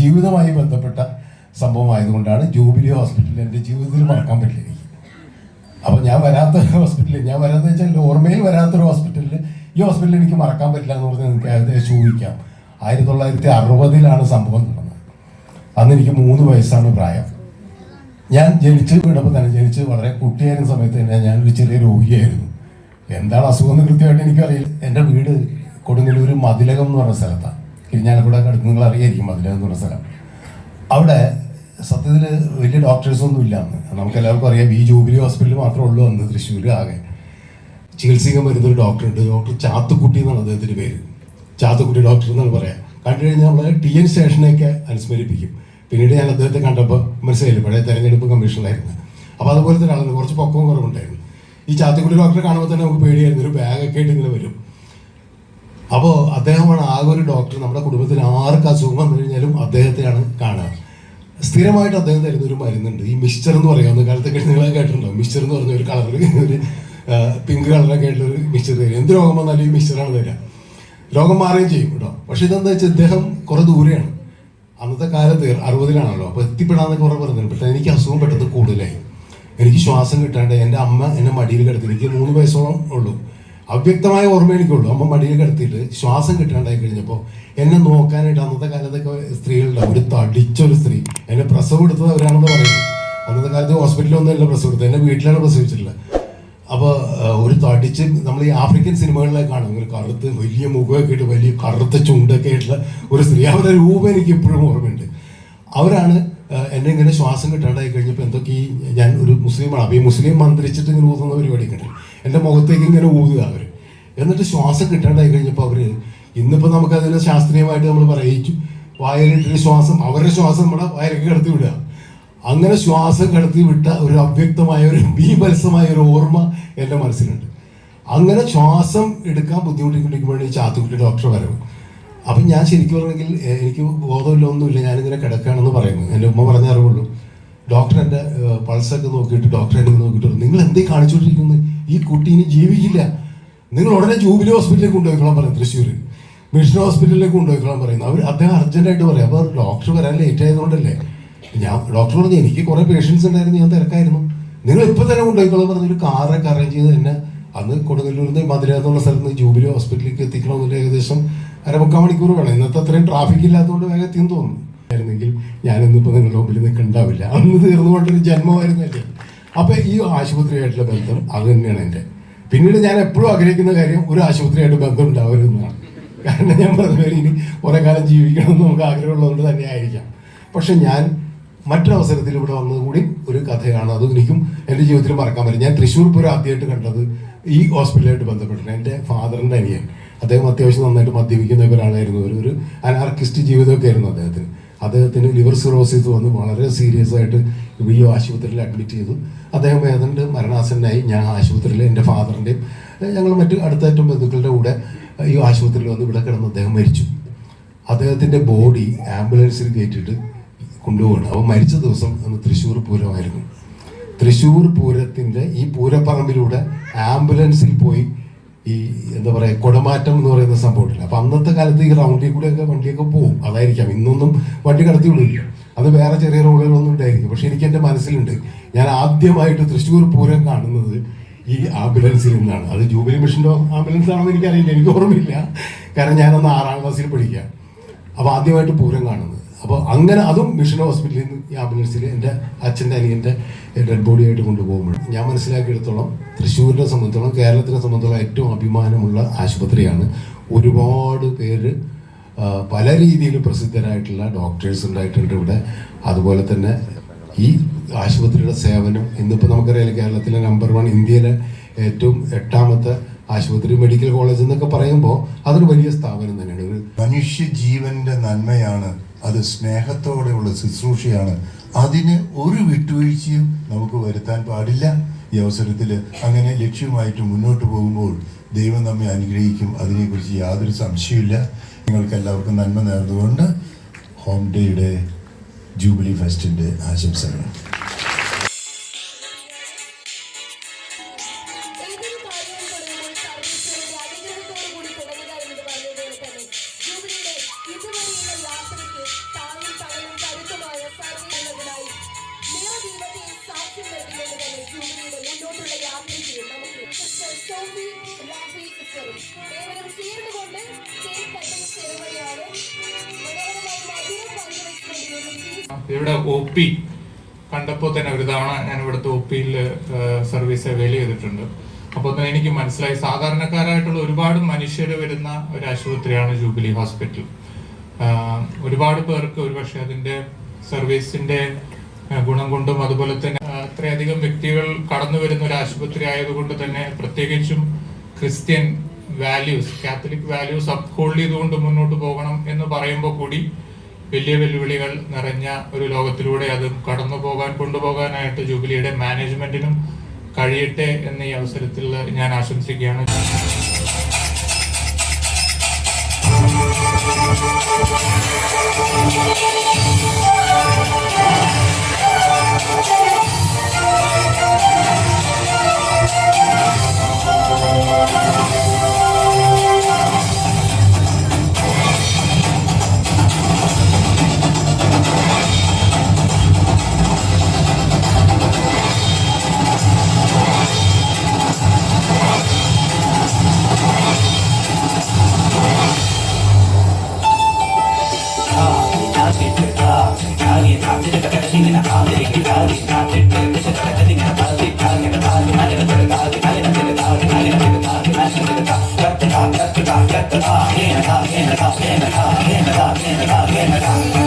ജീവിതവുമായി ബന്ധപ്പെട്ട സംഭവമായതുകൊണ്ടാണ് ജൂബിലി ഹോസ്പിറ്റലിൽ എന്റെ ജീവിതത്തിൽ മറക്കാൻ പറ്റില്ല എനിക്ക്. അപ്പോൾ ഞാൻ വരാത്ത ഹോസ്പിറ്റലിൽ ഞാൻ വരാമെന്ന് വെച്ചാൽ ഓർമ്മയിൽ വരാത്തൊരു ഹോസ്പിറ്റലിൽ ഈ ഹോസ്പിറ്റലിൽ എനിക്ക് മറക്കാൻ പറ്റില്ല എന്ന് പറഞ്ഞാൽ നിങ്ങൾക്ക് ഏകദേശം ഊഹിക്കാം ആയിരത്തി തൊള്ളായിരത്തി അറുപതിലാണ് സംഭവം നടന്നത്. അന്ന് എനിക്ക് മൂന്ന് വയസ്സാണ് പ്രായം. ഞാൻ ജനിച്ച് വീണപ്പോൾ തന്നെ ജനിച്ച് വളരെ കുട്ടിയായിരുന്ന സമയത്ത് തന്നെ ഞാനൊരു ചെറിയ രോഗിയായിരുന്നു. എന്താണ് അസുഖം എന്ന് കൃത്യമായിട്ട് എനിക്കറിയില്ല. എന്റെ വീട് കൊടുങ്ങല്ലൂർ മതിലകം എന്ന് പറഞ്ഞ സ്ഥലത്താണ്. ഇരിഞ്ഞാലക്കുട അടുത്ത് നിങ്ങൾ അറിയായിരിക്കും പറഞ്ഞ സ്ഥലം. അവിടെ സത്യത്തിൽ വലിയ ഡോക്ടേഴ്സൊന്നും ഇല്ല നമുക്ക് എല്ലാവർക്കും അറിയാം ബി ജൂബിലി ഹോസ്പിറ്റലിൽ മാത്രമേ ഉള്ളൂ അന്ന് തൃശ്ശൂർ ആകെ. ചികിത്സിക്കാൻ വരുന്നൊരു ഡോക്ടറുണ്ട് ഡോക്ടർ ചാത്തുക്കുട്ടി എന്നാണ് അദ്ദേഹത്തിന്റെ പേര്. ചാത്തുക്കുട്ടി ഡോക്ടർ എന്നാണ് പറയാം. കണ്ടു കഴിഞ്ഞാൽ നമ്മൾ ടി എൻ സ്റ്റേഷനെയൊക്കെ അനുസ്മരിപ്പിക്കും പിന്നീട് ഞാൻ അദ്ദേഹത്തെ കണ്ടപ്പോൾ മനസ്സിലായില്ല പഴയ തെരഞ്ഞെടുപ്പ് കമ്മീഷനിലായിരുന്നു. അപ്പോൾ അതുപോലത്തെ ഒരാളാണ് കുറച്ച് പൊക്കവും കുറവുണ്ടായിരുന്നു. ഈ ചാത്തുക്കുട്ടി ഡോക്ടറെ കാണുമ്പോൾ തന്നെ നമുക്ക് പേടിയായിരുന്നു ഒരു ബാഗൊക്കെ ആയിട്ട് ഇങ്ങനെ വരും. അപ്പോൾ അദ്ദേഹമാണ് ആകെ ഒരു ഡോക്ടർ നമ്മുടെ കുടുംബത്തിൽ ആർക്ക് അസുഖം വന്നു കഴിഞ്ഞാലും അദ്ദേഹത്തെയാണ് കാണുക. സ്ഥിരമായിട്ട് അദ്ദേഹം തരുന്ന ഒരു മരുന്നുണ്ട്. ഈ മിക്സ്ചർ എന്ന് പറയാവുന്ന കാലത്തൊക്കെ നിങ്ങൾ കേട്ടിട്ടുണ്ടോ? മിക്സ്ചർ എന്ന് പറഞ്ഞ ഒരു കളർ ഒരു പിങ്ക് കളറൊക്കെ ആയിട്ടുള്ള ഒരു മിക്സ്ചർ തരും. എന്ത് രോഗം വന്നാലും ഈ മിക്സ്ചറാണ് തരിക രോഗം മാറുകയും ചെയ്യും കേട്ടോ. പക്ഷെ ഇതെന്താ വെച്ചാൽ ഇദ്ദേഹം കുറെ ദൂരെയാണ്. അന്നത്തെ കാലത്ത് അറുപതിലാണല്ലോ. അപ്പോൾ എത്തിപ്പെടാന്നൊക്കെ കുറെ പറഞ്ഞു പക്ഷേ എനിക്ക് അസുഖം പെട്ടെന്ന് കൂടുതലായി. എനിക്ക് ശ്വാസം കിട്ടാണ്ട് എന്റെ അമ്മ എന്നെ മടിയിൽ കിടത്തി. എനിക്ക് മൂന്ന് വയസ്സോളം ഉള്ളൂ. അവ്യക്തമായ ഓർമ്മ എനിക്കുള്ളൂ അമ്മ മടിയിൽ കിടത്തിയിട്ട് ശ്വാസം കിട്ടാണ്ടായി കഴിഞ്ഞപ്പോൾ എന്നെ നോക്കാനായിട്ട് അന്നത്തെ കാലത്തൊക്കെ സ്ത്രീകളുടെ ഒരു തടിച്ചൊരു സ്ത്രീ. എന്നെ പ്രസവം എടുത്തത് അവരാണെന്ന് പറയുന്നത് അന്നത്തെ കാലത്ത് ഹോസ്പിറ്റലിലൊന്നും അല്ല പ്രസവം എടുത്തത്. എന്നെ വീട്ടിലാണ് പ്രസവിച്ചിട്ടുള്ളത്. അപ്പോൾ ഒരു തടിച്ച് നമ്മൾ ഈ ആഫ്രിക്കൻ സിനിമകളിലൊക്കെ കാണും. ഒരു കറുത്ത് വലിയ മുഖമൊക്കെ ഇട്ട് വലിയ കറുത്ത ചുണ്ടൊക്കെ ആയിട്ടുള്ള ഒരു സ്ത്രീ. അവരുടെ രൂപം എനിക്ക് ഇപ്പോഴും ഓർമ്മയുണ്ട്. അവരാണ് എന്നെ ഇങ്ങനെ ശ്വാസം കിട്ടാണ്ടായി കഴിഞ്ഞപ്പോൾ എന്തൊക്കെ ഈ ഞാൻ ഒരു മുസ്ലിമാണ്. അപ്പോൾ ഈ മുസ്ലിം മന്ത്രിച്ചിട്ട് ഇങ്ങനെ ഊതുന്ന പരിപാടി ഉണ്ട്. എന്റെ മുഖത്തേക്ക് ഇങ്ങനെ ഊതുക അവർ എന്നിട്ട് ശ്വാസം കിട്ടാണ്ടായി കഴിഞ്ഞപ്പോൾ അവർ ഇന്നിപ്പോൾ നമുക്കതിനെ ശാസ്ത്രീയമായിട്ട് നമ്മൾ പറയിച്ചു വായലിട്ടൊരു ശ്വാസം അവരുടെ ശ്വാസം നമ്മുടെ വയലേക്ക് കിടത്തി വിടുക. അങ്ങനെ ശ്വാസം കടത്തി വിട്ട ഒരു അവ്യക്തമായ ഒരു ബീഭത്സമായ ഒരു ഓർമ്മ എന്റെ മനസ്സിലുണ്ട്. അങ്ങനെ ശ്വാസം എടുക്കാൻ ബുദ്ധിമുട്ടിക്കൊണ്ടിരിക്കുമ്പോഴാണ് ഈ ചാത്തുകുട്ടി ഡോക്ടർ വരവ്. അപ്പം ഞാൻ ശരിക്കും പറഞ്ഞെങ്കിൽ എനിക്ക് ബോധമില്ല ഒന്നുമില്ല. ഞാനിങ്ങനെ കിടക്കുകയാണെന്ന് പറയുന്നു. എന്റെ ഉമ്മ പറഞ്ഞ അറിവുള്ളൂ. ഡോക്ടർ എന്റെ പൾസൊക്കെ നോക്കിയിട്ട് ഡോക്ടറെ നോക്കിയിട്ട് നിങ്ങൾ എന്തേ കാണിച്ചുകൊണ്ടിരിക്കുന്നത് ഈ കുട്ടി ഇനി ജീവിക്കില്ല. നിങ്ങൾ ഉടനെ ജൂബിലി ഹോസ്പിറ്റലിലേക്ക് കൊണ്ടുപോയിക്കോളാൻ പറയും തൃശ്ശൂർ മിഷൻ ഹോസ്പിറ്റലിലേക്ക് കൊണ്ടുപോയിക്കോളാൻ പറയുന്നു അവർ അദ്ദേഹം അർജന്റായിട്ട് പറയും. അപ്പോൾ ഡോക്ടർ വരാൻ ലേറ്റ് ആയതുകൊണ്ടല്ലേ? ഞാൻ ഡോക്ടർ പറഞ്ഞു എനിക്ക് കുറേ പേഷ്യൻസ് ഉണ്ടായിരുന്നു ഞാൻ തിരക്കായിരുന്നു. നിങ്ങൾ ഇപ്പോൾ തന്നെ കൊണ്ടുപോയിക്കോളാൻ പറഞ്ഞ. ഒരു കാറൊക്കെ അറേഞ്ച് ചെയ്ത് തന്നെ അന്ന് കൊടുങ്ങല്ലൂരിൽ നിന്ന് മധുര എന്നുള്ള സ്ഥലത്ത് നിന്ന് ജൂബിലി ഹോസ്പിറ്റലിലേക്ക് എത്തിക്കണമെന്നില്ല ഏകദേശം അരമുക്കാൽ മണിക്കൂർ വേണം. ഇന്നത്തെ അത്രയും ട്രാഫിക് ഇല്ലാത്തതുകൊണ്ട് വേഗം എത്തിയെന്ന് തോന്നുന്നു. ആയിരുന്നെങ്കിൽ ഞാൻ ഇന്നിപ്പോൾ നിങ്ങളുടെ മുമ്പിൽ നിൽക്കണ്ടാവില്ല. അന്ന് തീർന്നുകൊണ്ടൊരു ജന്മമായിരുന്നല്ലേ? അപ്പൊ ഈ ആശുപത്രിയായിട്ടുള്ള ബന്ധം അത് തന്നെയാണ് എന്റെ. പിന്നീട് ഞാൻ എപ്പോഴും ആഗ്രഹിക്കുന്ന കാര്യം ഒരു ആശുപത്രിയായിട്ട് ബന്ധം ഉണ്ടാവരുതെന്നാണ് കാരണം ഞാൻ പറഞ്ഞു പോലെ ഇനി കുറെ കാലം ജീവിക്കണമെന്ന് നമുക്ക് ആഗ്രഹമുള്ളതുകൊണ്ട് തന്നെ ആയിരിക്കാം. പക്ഷെ ഞാൻ മറ്റൊരവസരത്തിൽ ഇവിടെ വന്നതുകൂടി ഒരു കഥയാണ്. അത് എനിക്കും എന്റെ ജീവിതത്തിൽ മറക്കാൻ പറ്റും. ഞാൻ തൃശ്ശൂർ പൂരം ആദ്യമായിട്ട് കണ്ടത് ഈ ഹോസ്പിറ്റലായിട്ട് ബന്ധപ്പെട്ടിട്ട് എന്റെ ഫാദറിന്റെ അനിയൻ. അദ്ദേഹം അത്യാവശ്യം നന്നായിട്ട് മദ്യപിക്കുന്ന ഒരാളായിരുന്നു. ഒരു ഒരു അനാർക്കിസ്റ്റ് ജീവിതമൊക്കെ ആയിരുന്നു അദ്ദേഹത്തിന്. അദ്ദേഹത്തിന് ലിവർ സിറോസിസ് വന്ന് വളരെ സീരിയസ് ആയിട്ട് വി ഒ ആശുപത്രിയിൽ അഡ്മിറ്റ് ചെയ്തു. അദ്ദേഹം ഏതാണ്ട് മരണാസന്നായി ഞാൻ ആശുപത്രിയിൽ എന്റെ ഫാദറിന്റെയും ഞങ്ങൾ മറ്റ് അടുത്തായിട്ടും ബന്ധുക്കളുടെ കൂടെ ഈ ആശുപത്രിയിൽ വന്ന് ഇവിടെ കിടന്ന് അദ്ദേഹം മരിച്ചു. അദ്ദേഹത്തിന്റെ ബോഡി ആംബുലൻസിൽ കയറ്റിയിട്ട് കൊണ്ടുപോകണം അപ്പോൾ മരിച്ച ദിവസം അന്ന് തൃശ്ശൂർ പൂരമായിരുന്നു. തൃശ്ശൂർ പൂരത്തിന്റെ ഈ പൂരപ്പറമ്പിലൂടെ ആംബുലൻസിൽ പോയി ഈ എന്താ പറയുക കൊടമാറ്റം എന്ന് പറയുന്ന സംഭവമില്ല അപ്പം അന്നത്തെ കാലത്ത് ഈ റൗണ്ടിൽ കൂടെയൊക്കെ വണ്ടിയൊക്കെ പോകും അതായിരിക്കാം. ഇന്നൊന്നും വണ്ടി കടത്തി വിടില്ല അത് വേറെ ചെറിയ റോഡുകളൊന്നും ഉണ്ടായിരിക്കും പക്ഷെ എനിക്ക് എന്റെ മനസ്സിലുണ്ട്. ഞാൻ ആദ്യമായിട്ട് തൃശ്ശൂർ പൂരം കാണുന്നത് ഈ ആംബുലൻസിൽ നിന്നാണ്. അത് ജൂബിലി മിഷന്റെ ആംബുലൻസ് ആണെന്ന് എനിക്കറിയില്ല. എനിക്ക് ഓർമ്മയില്ല. കാരണം ഞാനന്ന് ആറാം ക്ലാസ്സിൽ പഠിക്കുക. അപ്പോൾ ആദ്യമായിട്ട് പൂരം കാണുന്നത്. അപ്പോൾ അങ്ങനെ അതും മിഷൻ ഹോസ്പിറ്റലിൽ നിന്ന് ഈ ആംബുലൻസിൽ എന്റെ അച്ഛന്റെ അനിയന്റെ ഡെഡ് ബോഡി ആയിട്ട് കൊണ്ടുപോകുമ്പോൾ ഞാൻ മനസ്സിലാക്കിയെടുത്തോളം തൃശ്ശൂരിനെ സംബന്ധിച്ചോളം കേരളത്തിനെ സംബന്ധിച്ചോളം ഏറ്റവും അഭിമാനമുള്ള ആശുപത്രിയാണ്. ഒരുപാട് പേര് പല രീതിയിൽ പ്രസിദ്ധരായിട്ടുള്ള ഡോക്ടേഴ്സ് ഉണ്ടായിട്ടുണ്ട് ഇവിടെ. അതുപോലെ തന്നെ ഈ ആശുപത്രിയുടെ സേവനം ഇന്നിപ്പോൾ നമുക്കറിയാം കേരളത്തിലെ നമ്പർ വൺ ഇന്ത്യയിലെ ഏറ്റവും എട്ടാമത്തെ ആശുപത്രി മെഡിക്കൽ കോളേജ് എന്നൊക്കെ പറയുമ്പോൾ അതൊരു വലിയ സ്ഥാപനം തന്നെയാണ്. ഒരു മനുഷ്യ ജീവന്റെ നന്മയാണ് അത് സ്നേഹത്തോടെയുള്ള ശുശ്രൂഷയാണ്. അതിന് ഒരു വിട്ടുവീഴ്ചയും നമുക്ക് വരുത്താൻ പാടില്ല. ഈ അവസരത്തിൽ അങ്ങനെ ലക്ഷ്യമായിട്ട് മുന്നോട്ട് പോകുമ്പോൾ ദൈവം നമ്മെ അനുഗ്രഹിക്കും. അതിനെക്കുറിച്ച് യാതൊരു സംശയമില്ല നിങ്ങൾക്ക് എല്ലാവർക്കും നന്മ നേർന്നുകൊണ്ട് ഹോം ഡേയുടെ ജൂബിലി ഫെസ്റ്റിന്റെ ആശംസകൾ. സോഫി റാഫി ഇവിടെ ഒ പി കണ്ടപ്പോൾ തന്നെ ഒരു തവണ ഞാൻ ഇവിടുത്തെ ഒ പിയിൽ സർവീസ് അവൈൽ ചെയ്തിട്ടുണ്ട്. അപ്പോൾ തന്നെ എനിക്ക് മനസ്സിലായി. സാധാരണക്കാരായിട്ടുള്ള ഒരുപാട് മനുഷ്യർ വരുന്ന ഒരു ആശുപത്രിയാണ് ജൂബിലി ഹോസ്പിറ്റൽ. ഒരുപാട് പേർക്ക് ഒരുപക്ഷെ അതിന്റെ സർവീസിന്റെ ഗുണം കൊണ്ടും അതുപോലെ തന്നെ അത്രയധികം വ്യക്തികൾ കടന്നു വരുന്ന ഒരു ആശുപത്രി ആയതുകൊണ്ട് തന്നെ പ്രത്യേകിച്ചും Christian values Catholic values uphold ചെയ്തുകൊണ്ട് മുന്നോട്ട് പോകണം എന്ന് പറയുമ്പോൾ കൂടി വലിയ വെല്ലുവിളികൾ നിറഞ്ഞ ഒരു ലോകത്തിലൂടെ അത് കടന്നു പോകാൻ കൊണ്ടുപോകാനായിട്ട് ജൂബിലിയുടെ മാനേജ്മെന്റിനും കഴിയട്ടെ എന്ന ഈ അവസരത്തിൽ ഞാൻ ആശംസിക്കുകയാണ്. เฮ้